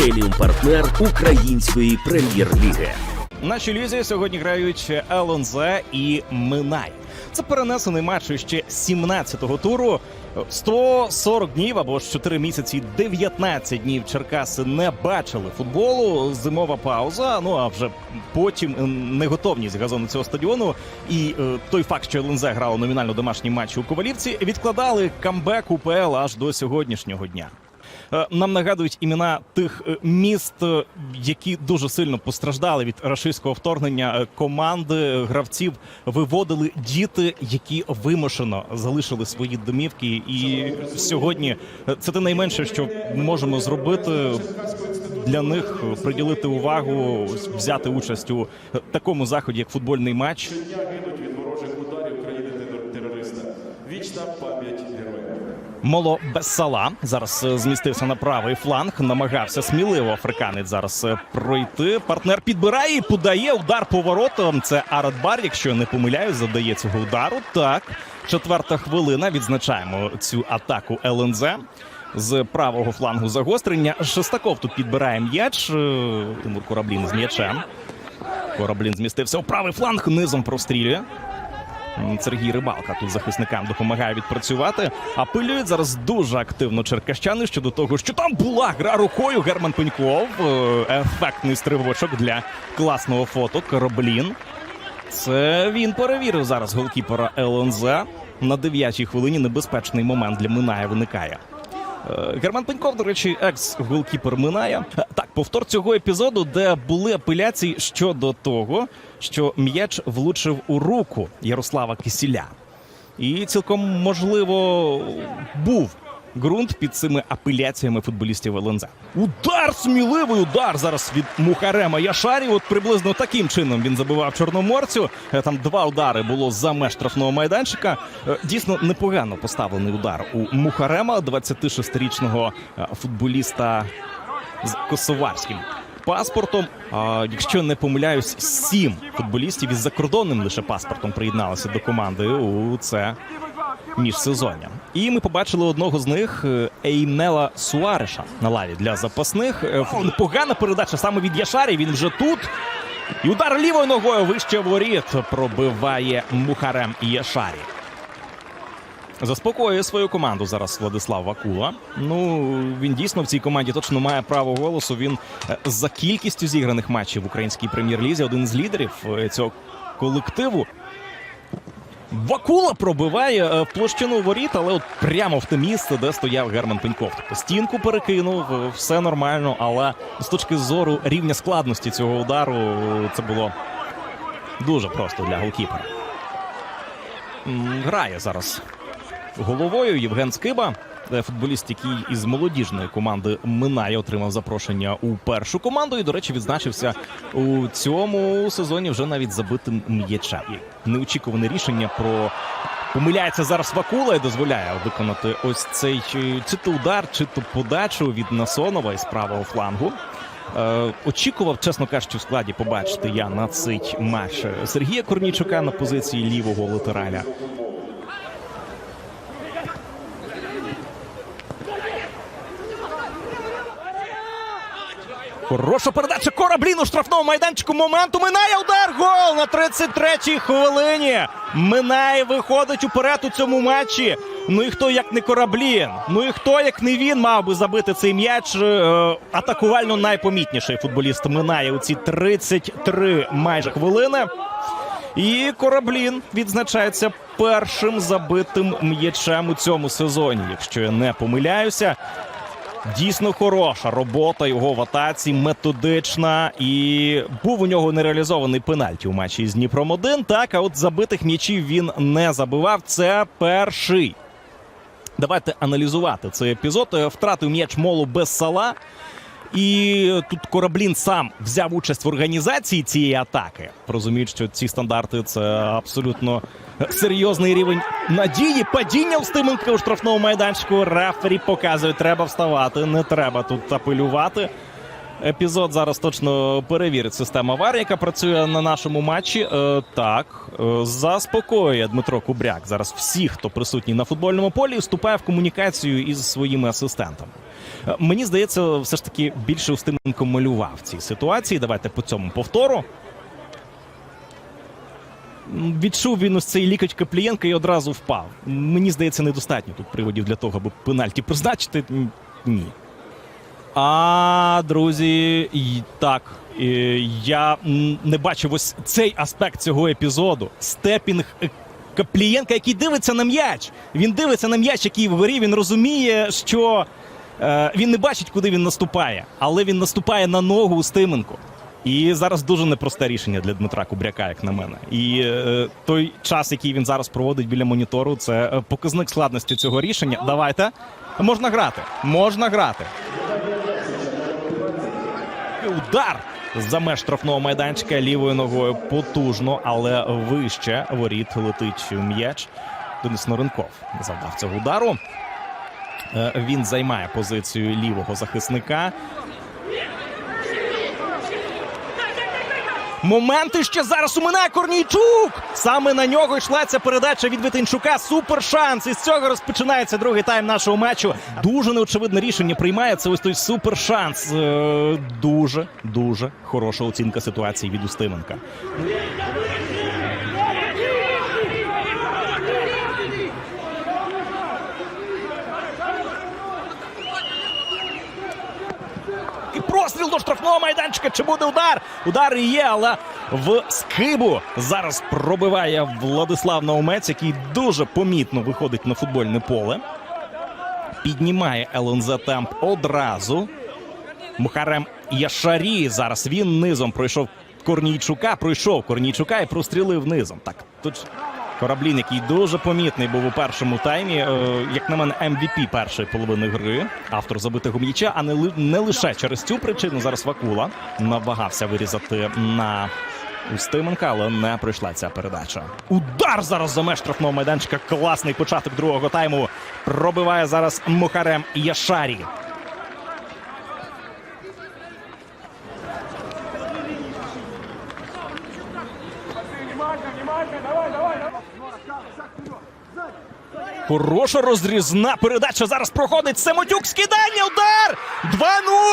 преміум партнер української прем'єр-ліги. В нашій сьогодні грають ЛНЗ і Минай. Це перенесений матч ще 17-го туру. 140 днів або ж 4 місяці, 19 днів Черкаси не бачили футболу. Зимова пауза. Ну а вже потім е, неготовність газону цього стадіону. І е, той факт, що ЛНЗ грало номінально домашні матчі у Ковалівці, відкладали камбек УПЛ аж до сьогоднішнього дня. Е, Нам нагадують імена тих е, міст, е, які дуже сильно постраждали від рашистського вторгнення. Команди гравців виводили діти, які вимушено залишили свої домівки. І сьогодні це те найменше, що можемо зробити для них, приділити увагу, взяти участь у такому заході, як футбольний матч. Вічна пам'ять героїв. Моло без сала зараз е, змістився на правий фланг. Намагався сміливо африканець зараз е, пройти. Партнер підбирає і подає удар поворотом. Це Арадбар, якщо не помиляюсь, задає цього удару. Так, четверта хвилина. Відзначаємо цю атаку ЛНЗ. З правого флангу загострення Шестаков тут підбирає м'яч. Е, Тимур Кораблін з м'ячем. Кораблін змістився у правий фланг, низом прострілює. Сергій Рибалка тут захисникам допомагає відпрацювати. Апелюють зараз дуже активно черкащани щодо того, що там була гра рукою. Герман Пеньков. Е, Ефектний стривочок для класного фото. Кораблін. Це він перевірив зараз голкіпера ЛНЗ. На дев'ятій хвилині небезпечний момент для Миная виникає. Е, Герман Пеньков, до речі, екс-голкіпер Минає. Е, Так, повтор цього епізоду, де були апеляції щодо того, що м'яч влучив у руку Ярослава Кисіля. І цілком можливо був ґрунт під цими апеляціями футболістів ЛНЗ. Удар, сміливий удар зараз від Мухарема Яшарі. От приблизно таким чином він забивав чорноморцю. Е, Там два удари було за меж штрафного майданчика. Е, Дійсно непогано поставлений удар у Мухарема, 26-річного е, футболіста з косоварським паспортом. А, якщо не помиляюсь, сім футболістів із закордонним лише паспортом приєдналися до команди у це міжсезоння. І ми побачили одного з них е, Ейнела Суареша на лаві для запасних. Е, Погана передача саме від Яшарі. Він вже тут. І удар лівою ногою вище воріт пробиває Мухарем Яшарі. Заспокоює свою команду зараз Владислав Вакула. Ну він дійсно в цій команді точно має право голосу. Він е, за кількістю зіграних матчів в українській прем'єр-лізі один з лідерів цього колективу. Вакула пробиває е, в площину воріт, але от прямо в те місце, де стояв Герман Пеньков. Стінку перекинув, е, все нормально, але з точки зору рівня складності цього удару е, це було дуже просто для голкіпера. Грає зараз головою Євген Скиба. Е, Футболіст, який із молодіжної команди Минає отримав запрошення у першу команду. І, до речі, відзначився у цьому сезоні вже навіть забитим м'ячем. Неочікуване рішення про помиляється зараз Вакула і дозволяє виконати ось цей чи, то удар, чи то подачу від Насонова із правого флангу. Е, очікував, чесно кажучи, в складі побачити я на цей матч Сергія Корнійчука на позиції лівого латераля. Хороша передача кораблін у штрафному майданчику. Моменту минає удар. Гол на 33-й хвилині. Минає виходить уперед у цьому матчі. Ну і хто як не кораблін? Ну і хто як не він мав би забити цей м'яч? Е, Атакувально найпомітніший футболіст минає у ці 33 майже хвилини. І Кораблін відзначається першим забитим м'ячем у цьому сезоні, якщо я не помиляюся. Дійсно хороша робота його в атаці, методична. І був у нього нереалізований пенальті у матчі з Дніпром 1 Так, а от забитих м'ячів він не забивав. Це перший. Давайте аналізувати цей епізод. Е, Втратив м'яч молу без сала. І тут Кораблін сам взяв участь в організації цієї атаки. Розуміють, що ці стандарти це абсолютно серйозний рівень надії. Падіння в стимунки у штрафному майданчику. Рефері показує, треба вставати, не треба тут апелювати. епізод зараз точно перевірить система ВАР, яка працює на нашому матчі. Е, так, е, заспокоює Дмитро Кубряк. Зараз всіх, хто присутній на футбольному полі, вступає в комунікацію із своїми асистентами. Е, мені здається, все ж таки більше Устименко малював в цій ситуації. Давайте по цьому повтору. Відчув він ось цей лікоть Каплієнка і одразу впав. Мені здається, недостатньо тут приводів для того, аби пенальті призначити. Ні. А, друзі, так. Я не бачив ось цей аспект цього епізоду. Степінг е, Каплієнка, який дивиться на м'яч. Він дивиться на м'яч, який вгорі. Він розуміє, що е, він не бачить, куди він наступає, але він наступає на ногу Устименко. І зараз дуже непросте рішення для Дмитра Кубряка, як на мене. І е, той час, який він зараз проводить біля монітору, це е, показник складності цього рішення. Давайте. Можна грати. Можна грати. Удар за меж штрафного майданчика лівою ногою потужно, але вище воріт летить м'яч. Денис Норенков завдав цього удару. Е, Він займає позицію лівого захисника. Моменти ще зараз у мене Корнійчук. Саме на нього йшла ця передача від Вітинчука. Супер шанс. І з цього розпочинається другий тайм нашого матчу. Дуже неочевидне рішення приймає. Це ось той супер шанс. Е, Дуже дуже хороша оцінка ситуації від Устименка. І простріл до штрафного майданчика. Чи буде удар? Удар є, але в скибу зараз пробиває Владислав Наумець, який дуже помітно виходить на футбольне поле. Піднімає ЛНЗ темп одразу. Мухарем Яшарі зараз він низом пройшов Корнійчука, пройшов Корнійчука і прострілив низом. Так, тут Кораблін, який дуже помітний був у першому таймі, е, як на мене, MVP першої половини гри, автор забитого м'яча, а не, не лише через цю причину. Зараз Вакула намагався вирізати на Устименка, але не пройшла ця передача. Удар зараз за меж штрафного майданчика. Класний початок другого тайму. Пробиває зараз Мухарем Яшарі. Хороша розрізна передача. Зараз проходить Семотюк. Скидання. Удар!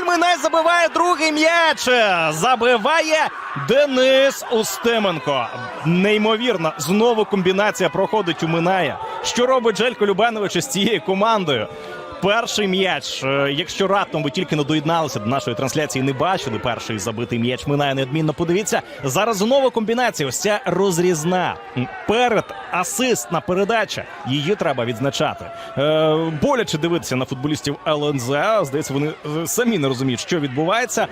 2-0. Минай забиває другий м'яч. Забиває Денис Устименко. Неймовірно. Знову комбінація проходить у Миная. Що робить Желько Любенович із цією командою? Перший м'яч. Е, Якщо раптом ви тільки не доєдналися до нашої трансляції, не бачили перший забитий м'яч. Минає неодмінно. Подивіться. Зараз знову комбінація. Ось ця розрізна. Перед асистна передача. Її треба відзначати. Е, боляче дивитися на футболістів ЛНЗ. Здається, вони е, самі не розуміють, що відбувається.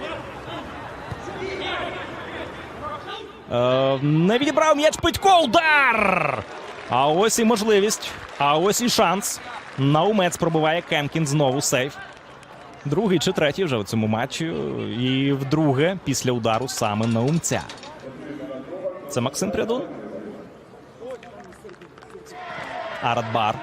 Не відібрав м'яч Питько. Удар! А ось і можливість. А ось і шанс. Наумець пробиває Кемкін знову сейф. Другий чи третій вже у цьому матчі. І вдруге після удару саме Наумця. Це Максим Прядун. Арадбар.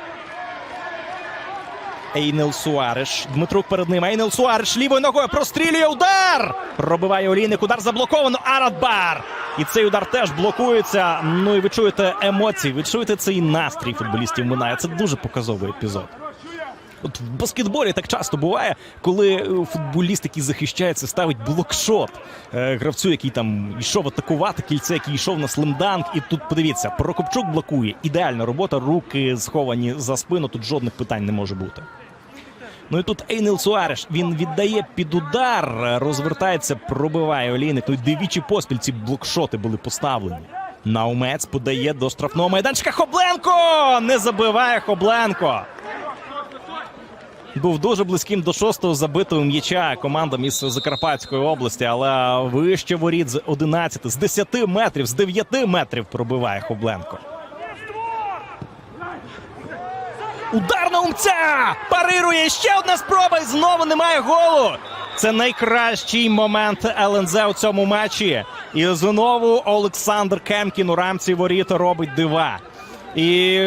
Ейнел Суареш. Дмитрук перед ним. Ейнел Суареш лівою ногою прострілює удар. Пробиває Олійник. Удар заблоковано. Арадбар. І цей удар теж блокується. Ну і ви чуєте емоції, ви чуєте цей настрій футболістів Минає. Це дуже показовий епізод. От в баскетболі так часто буває, коли е, футболіст, який захищається, ставить блокшот е, гравцю, який там йшов атакувати кільце, який йшов на слимданк. І тут подивіться, Прокопчук блокує. Ідеальна робота, руки сховані за спину. Тут жодних питань не може бути. Ну і тут Ейнел Суареш він віддає під удар, розвертається, пробиває олійник. Ну і двічі поспіль ці блокшоти були поставлені. Наумець подає до штрафного майданчика. Хобленко! Не забиває Хобленко. Був дуже близьким до шостого забитого м'яча командам із Закарпатської області, але вище воріт з 11, з 10 метрів, з 9 метрів пробиває Хобленко. Удар на умця! Парирує ще одна спроба і знову немає голу. Це найкращий момент ЛНЗ у цьому матчі. І знову Олександр Кемкін у рамці воріт робить дива. І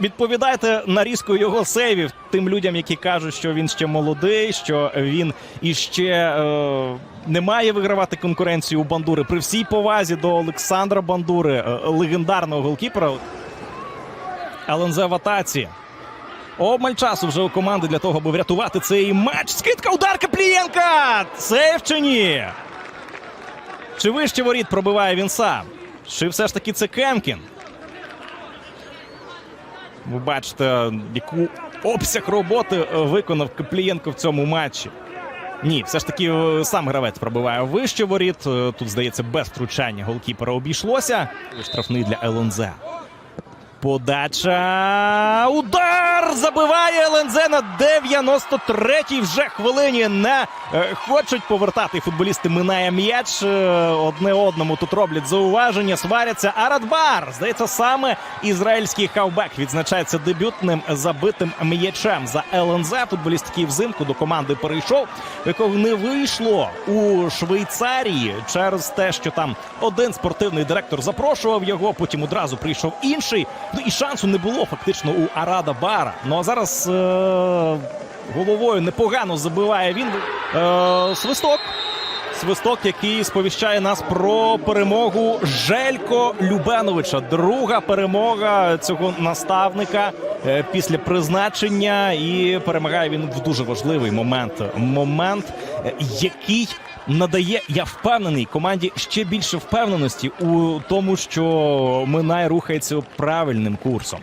відповідайте нарізкою його сейвів тим людям, які кажуть, що він ще молодий, що він іще е, не має вигравати конкуренцію у Бандури. При всій повазі до Олександра Бандури, е, легендарного голкіпера. ЛНЗ в атаці. Обмаль часу вже у команди для того, аби врятувати цей матч. Скидка удар Каплієнка! Сейв чи ні? Чи вище воріт пробиває він сам? Чи все ж таки це Кемкін? Ви бачите, яку обсяг роботи е, виконав Киплієнко в цьому матчі. Ні, все ж таки е, сам гравець пробиває вище воріт. Е, Тут, здається, без втручання голкіпера обійшлося. Штрафний для ЛНЗ. Подача. Удар! Забиває ЛНЗ на 93-й вже хвилині. Не е, хочуть повертати футболісти. Минає м'яч. Е, одне одному тут роблять зауваження. Сваряться. Арадбар. Здається, саме ізраїльський хавбек відзначається дебютним забитим м'ячем за ЛНЗ. Футболіст, який взимку до команди перейшов, якого не вийшло у Швейцарії через те, що там один спортивний директор запрошував його. Потім одразу прийшов інший. Ну і шансу не було фактично у Арада Бара. Ну а зараз е- головою непогано забиває він. Е- свисток. Свисток, який сповіщає нас про перемогу Желько Любеновича. Друга перемога цього наставника е, після призначення. І перемагає він в дуже важливий момент. Момент, е, який надає, я впевнений, команді ще більше впевненості у тому, що Минай рухається правильним курсом.